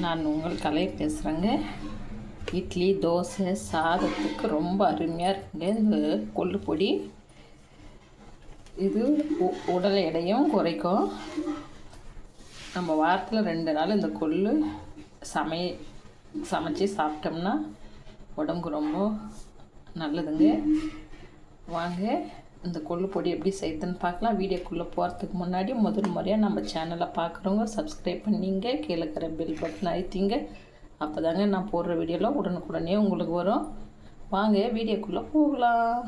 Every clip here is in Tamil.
நான் உங்கள் கலை பேசுகிறேங்க இட்லி தோசை சாதத்துக்கு ரொம்ப அருமையாக இருக்குங்க. இது கொள்ளு பொடி. இது உ- உடல் எடையும் குறைக்கும். நம்ம வாரத்தில் ரெண்டு நாள் இந்த கொள்ளு சமை சமைச்சு சாப்பிட்டோம்னா உடம்புக்கு ரொம்ப நல்லதுங்க. வாங்க. இந்த கொள்ளு பொடி எப்படி செய்யுதுன்னு பார்க்கலாம். வீடியோக்குள்ளே போகிறதுக்கு முன்னாடி முதல் முறையாக நம்ம சேனலை பார்க்குறவங்க சப்ஸ்கிரைப் பண்ணிங்க கீழே இருக்கிற பெல் பட்டன் அழுத்திங்க. அப்போ தாங்க நான் போடுற வீடியோலாம் உடனுக்குடனே உங்களுக்கு வரும். வாங்க வீடியோக்குள்ளே போகலாம்.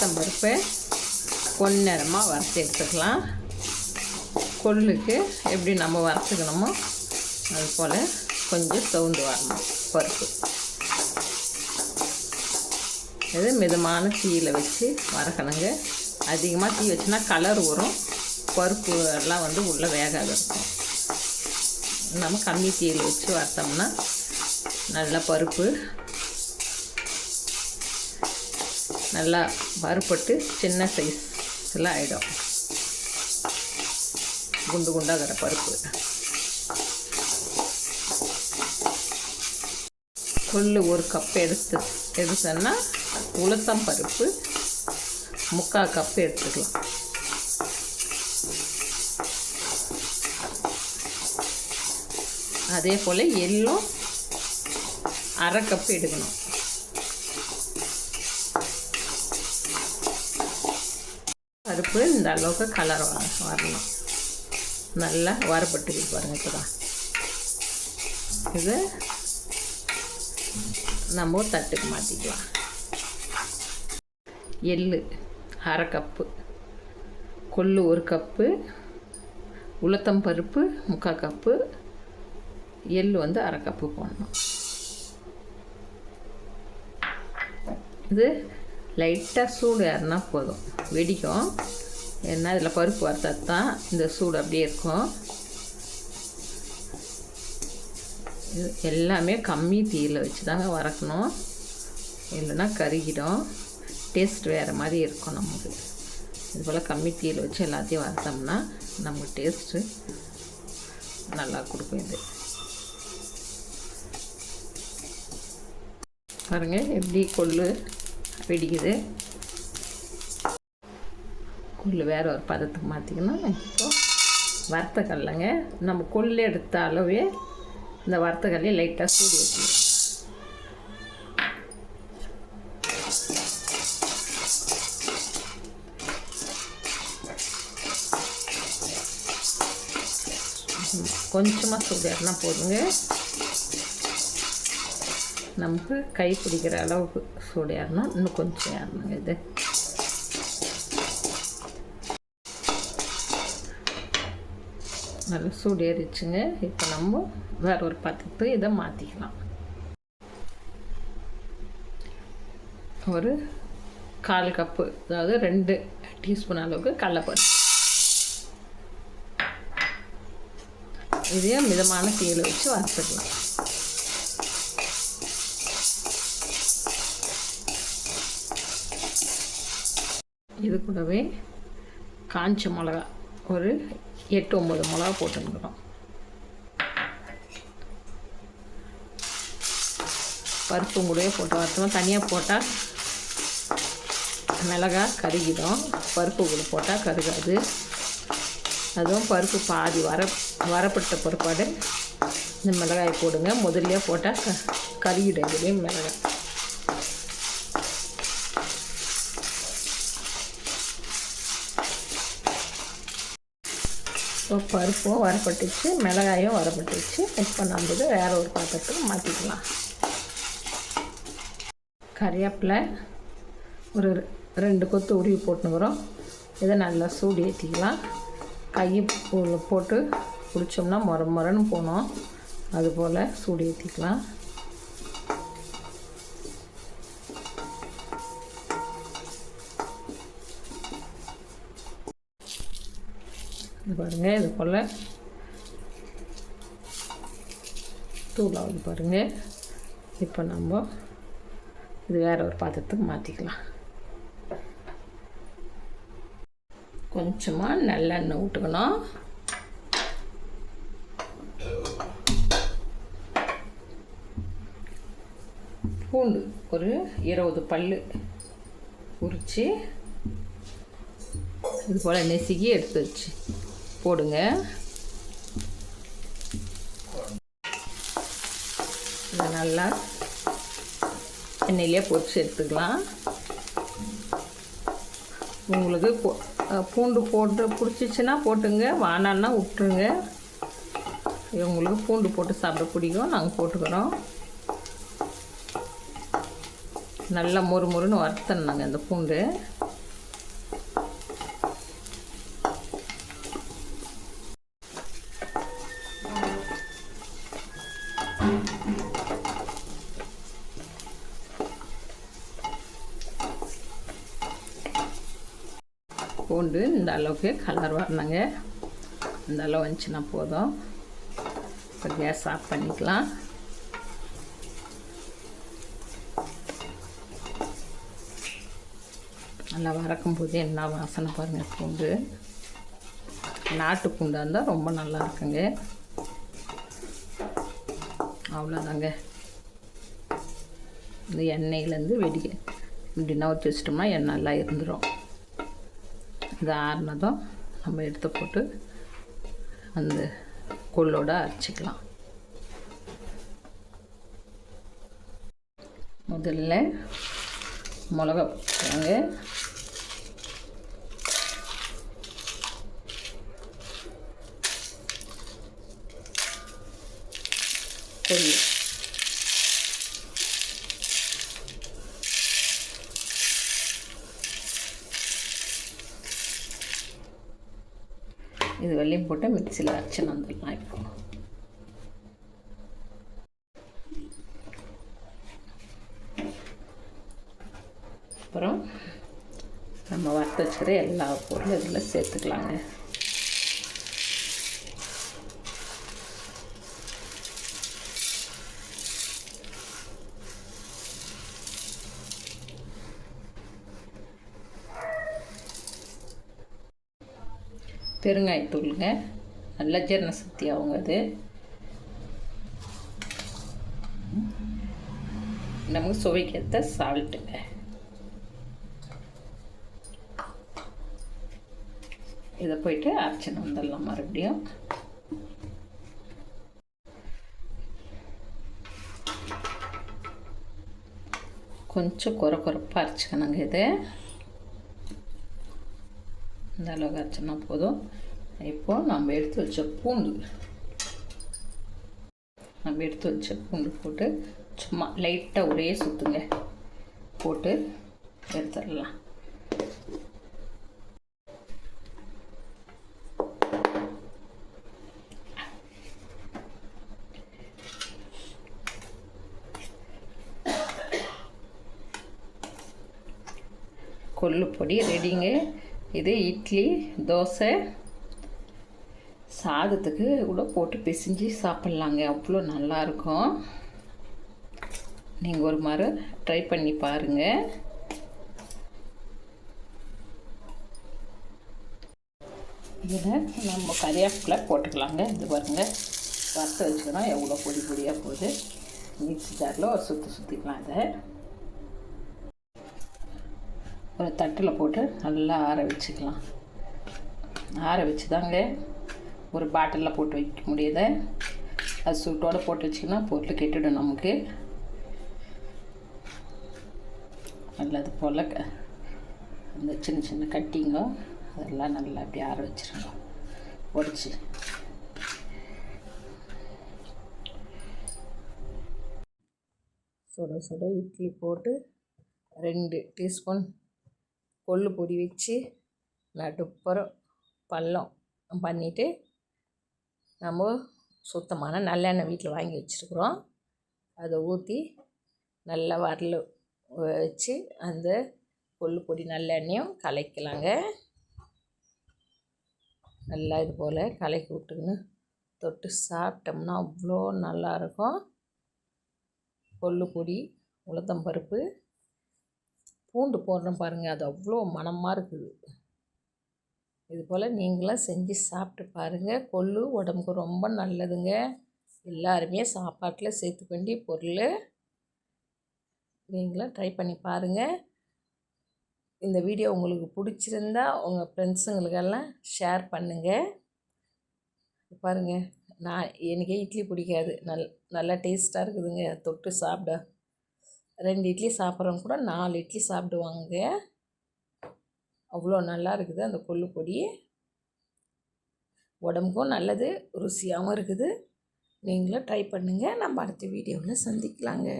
உளுத்தம்பருப்பு நேரமாக வறுத்து எடுத்துக்கலாம். கொள்ளுக்கு எப்படி நம்ம வறுத்துக்கணுமோ அது போல் கொஞ்சம் சவுண்டு வரணும் பருப்பு. இது மிதமான தீயில் வச்சு வறுக்கணுங்க. அதிகமாக தீ வச்சுன்னா கலர் வரும். பருப்பு எல்லாம் வந்து உள்ளே வேகாத. இருக்கும் நம்ம கம்மி தீயில் வச்சு வறுத்தோம்னா நல்லா பருப்பு நல்லா வறுபட்டு சின்ன சைஸ் எல்லாம் ஆகிடும் குண்டு குண்டாகிற பருப்பு. கொள்ளு ஒரு கப் எடுத்து எடுத்தோன்னா உளுத்தம் பருப்பு முக்கால் கப் எடுத்துக்கலாம். அதே போல் எள்ளும் அரை கப் எடுக்கணும். பருப்பு இந்த அளவுக்கு கலர் வரணும். நல்லா வரப்பட்டு பாருங்க இப்போ தான் இது நம்ம தட்டுக்கு மாற்றிக்கலாம் எள்ளு அரை கப்பு. கொள்ளு ஒரு கப்பு. உளுத்தம் பருப்பு முக்கால் கப்பு. எள்ளு வந்து அரை கப்பு போடணும். இது லைட்டாக சூடு ஏறினா போதும். வெடிக்கும். ஏன்னா இதில் பருப்பு வறுத்தது தான் இந்த சூடு அப்படியே இருக்கும். இது எல்லாமே கம்மி தீயில் வச்சு தாங்க வறக்கணும். இல்லைன்னா கருகிடும். டேஸ்ட் வேறு மாதிரி இருக்கும் நமக்கு. இது போல் கம்மி தீயில் வச்சு எல்லாத்தையும் வறுத்தோம்னா நமக்கு டேஸ்ட்டு நல்லா கொடுக்கும் இது. பாருங்கள் எப்படி கொள்ளு வெடிக்குது கொள்ளு வேற ஒரு பதத்துக்கு மாற்றிக்கணும் இப்போ வறுத்த கடலைங்க நம்ம கொள்ளு எடுத்த அளவே இந்த வறுத்த கடலையை லைட்டாக சூடு வச்சுக்கணும். கொஞ்சமாக சூடு ஏறினா போதுங்க. நமக்கு கை பிடிக்கிற அளவுக்கு சூடு ஏறணும் இன்னும் கொஞ்சம் ஏறணுங்க இது நல்லா சூடு ஏறிச்சுங்க இப்போ நம்ம வேற ஒரு பாத்திரத்துக்கு இதை மாற்றிக்கலாம் ஒரு கால் கப்பு அதாவது ரெண்டு டீஸ்பூன் அளவுக்கு கடலப்பருப்பு இதையும் மிதமான தீயில் வச்சு வறுத்துக்கலாம் இது கூடவே காஞ்ச மிளகா. ஒரு எட்டு ஒம்பது மிளகா போட்டுருக்குறோம் பருப்பும் கூடவே போட்டு வறுத்தோம். தனியாக போட்டால் மிளகா கருகிடும். பருப்பு கூட போட்டால் கருகாது. அதுவும் பருப்பு பாதி வர வரப்பட்ட பிற்பாடு இந்த மிளகாய் போடுங்க. முதல்லையே போட்டால் க கருகிடும். இதுலேயும் மிளகாய். இப்போ பருப்பும் வரப்பட்டுச்சு மிளகாயும் வரப்பட்டுச்சு. இப்போ நம்ம இதை வேற ஒரு பாத்திரத்துக்கு மாற்றிக்கலாம் கறிவேப்பிலை ஒரு ரெண்டு கொத்து உருவி போட்டுனுக்குறோம் இதை நல்லா சூடு ஏற்றிக்கலாம் கை போட்டு பிடிச்சோம்னா முற முறன்னு போனோம் அதுபோல் சூடு ஏற்றிக்கலாம் இது பாருங்கள் இது போல். தூளாகுது பாருங்கள் இப்போ நம்ம இது வேறு ஒரு பாத்திரத்துக்கு மாற்றிக்கலாம் கொஞ்சமாக நல்லெண்ணெய் விட்டுக்கணும் பூண்டு ஒரு இருபது பல் உரித்து இது போல் நெசுக்கி எடுத்து வச்சு. போடுங்க. இதை நல்லா எண்ணெயிலே பொரிச்சு எடுத்துக்கலாம். உங்களுக்கு பூண்டு போட்டு பிடிச்சிச்சின்னா போட்டுங்க வானான்னா விட்டுருங்க. இவங்களுக்கு பூண்டு போட்டு சாப்பிட பிடிக்கும் நாங்கள் போட்டுக்கிறோம். நல்லா மொறு மொறுன்னு வறுத்தணுங்க அந்த பூண்டு. பூண்டு இந்த அளவுக்கு கலர் வரணுங்க. இந்த அளவு வந்துச்சுன்னா போதும். இப்போ கேஸ் ஆஃப் பண்ணிக்கலாம். நல்லா வறக்கும் போது என்ன வாசனை பாருங்கள் பூண்டு. நாட்டு பூண்டாக இருந்தால் ரொம்ப நல்லா இருக்குங்க. அவ்வளோதாங்க இந்த எண்ணெயிலேருந்து வெடிக்க இப்படி நவுத்தி வச்சிட்டோம்னா எண்ணெய் நல்லா இருந்துடும் இது ஆறுனதும் நம்ம எடுத்து போட்டு அந்த கொள்ளோட அரைச்சிக்கலாம். முதல்ல மிளகா கொள்ளு இது வெள்ளையும் போட்டு மிக்சியில் அரைச்சின்னு வந்துடலாம் இப்போ. அப்புறம் நம்ம வறுத்து வச்சுக்கிற எல்லா பொருளும் இதில் சேர்த்துக்கலாங்க. பெருங்காயத்தூளுங்க நல்ல ஜீரண சக்தி ஆகுங்க அது. நமக்கு சுவைக்கேற்ற சால்ட்டுங்க. இதை போயிட்டு அரைச்சின்னு வந்துடலாம் மறுபடியும். கொஞ்சம் குறை குறைப்பாக அரைச்சிக்கணுங்க இது. இந்த அளவுக்கு அரைச்சோம்னா போதும். இப்போது நம்ம எடுத்து வச்ச பூண்டு. நம்ம எடுத்து வச்ச பூண்டு போட்டு சும்மா லைட்டாக ஒரே சுற்றுங்க போட்டு எடுத்துடலாம். கொல்லு பொடி ரெடிங்க இது இட்லி தோசை. சாதத்துக்கு கூட போட்டு பிசைஞ்சு சாப்பிட்லாங்க. அவ்வளோ நல்லாயிருக்கும். நீங்கள் ஒரு முறை ட்ரை பண்ணி பாருங்கள் இதில் நம்ம கறிவேப்பிலை போட்டுக்கலாங்க. இது பாருங்க. வறுத்து வச்சுக்கிறோம் எவ்வளோ பொடி பொடியாக போகுது. மிக்ஸி ஜாரில் ஒரு சுற்றி சுற்றிக்கலாம் அதை ஒரு தட்டில் போட்டு நல்லா ஆற வச்சுக்கலாம். ஆற வச்சு தாங்க ஒரு பாட்டிலில் போட்டு வைக்க முடியுது. அது சூட்டோடு போட்டு வச்சிங்கன்னா பொருள் கெட்டுடும் நமக்கு. நல்லது போல் க அந்த சின்ன சின்ன கட்டிங்க அதெல்லாம் நல்லா அப்படி ஆற வச்சிருங்க உடச்சி சுட சுட இட்லி போட்டு ரெண்டு டீஸ்பூன் கொள்ளு பொடி வச்சு நடுப்புறம் பள்ளம் பண்ணிவிட்டு நம்ம சுத்தமான நல்லெண்ணெய் வீட்டில் வாங்கி வச்சுருக்குறோம். அதை ஊற்றி நல்லா வரல வச்சு அந்த கொள்ளு பொடி நல்லெண்ணையும் கலக்கலாங்க. நல்லா இது போல் கலக்கி விட்டுக்கின்னு தொட்டு சாப்பிட்டோம்னா அவ்வளோ நல்லாயிருக்கும் கொள்ளு பொடி உளுத்தம்பருப்பு பூண்டு போடுறோம் பாருங்கள் அது அவ்வளோ மனமாக இருக்குது. இது போல் நீங்களாம் செஞ்சு சாப்பிட்டு பாருங்கள் கொள்ளு உடம்புக்கு ரொம்ப நல்லதுங்க. எல்லாருமே சாப்பாட்டில் சேர்த்துக்க வேண்டிய பொருள். நீங்களும் ட்ரை பண்ணி பாருங்கள் இந்த வீடியோ உங்களுக்கு பிடிச்சிருந்தா உங்கள் ஃப்ரெண்ட்ஸுங்களுக்கெல்லாம் ஷேர் பண்ணுங்கள் பாருங்கள் நான் எனக்கே இட்லி பிடிக்காது. நல் நல்லா டேஸ்ட்டாக இருக்குதுங்க. தொட்டு சாப்பிட. ரெண்டு இட்லி சாப்பிட்றவங்க கூட நாலு இட்லி சாப்பிடுவாங்க. அவ்வளோ நல்லா இருக்குது அந்த கொள்ளு பொடி. உடம்புக்கும் நல்லது ருசியாகவும் இருக்குது. நீங்களும் ட்ரை பண்ணுங்கள் நம்ம அடுத்த வீடியோவில் சந்திக்கலாங்க.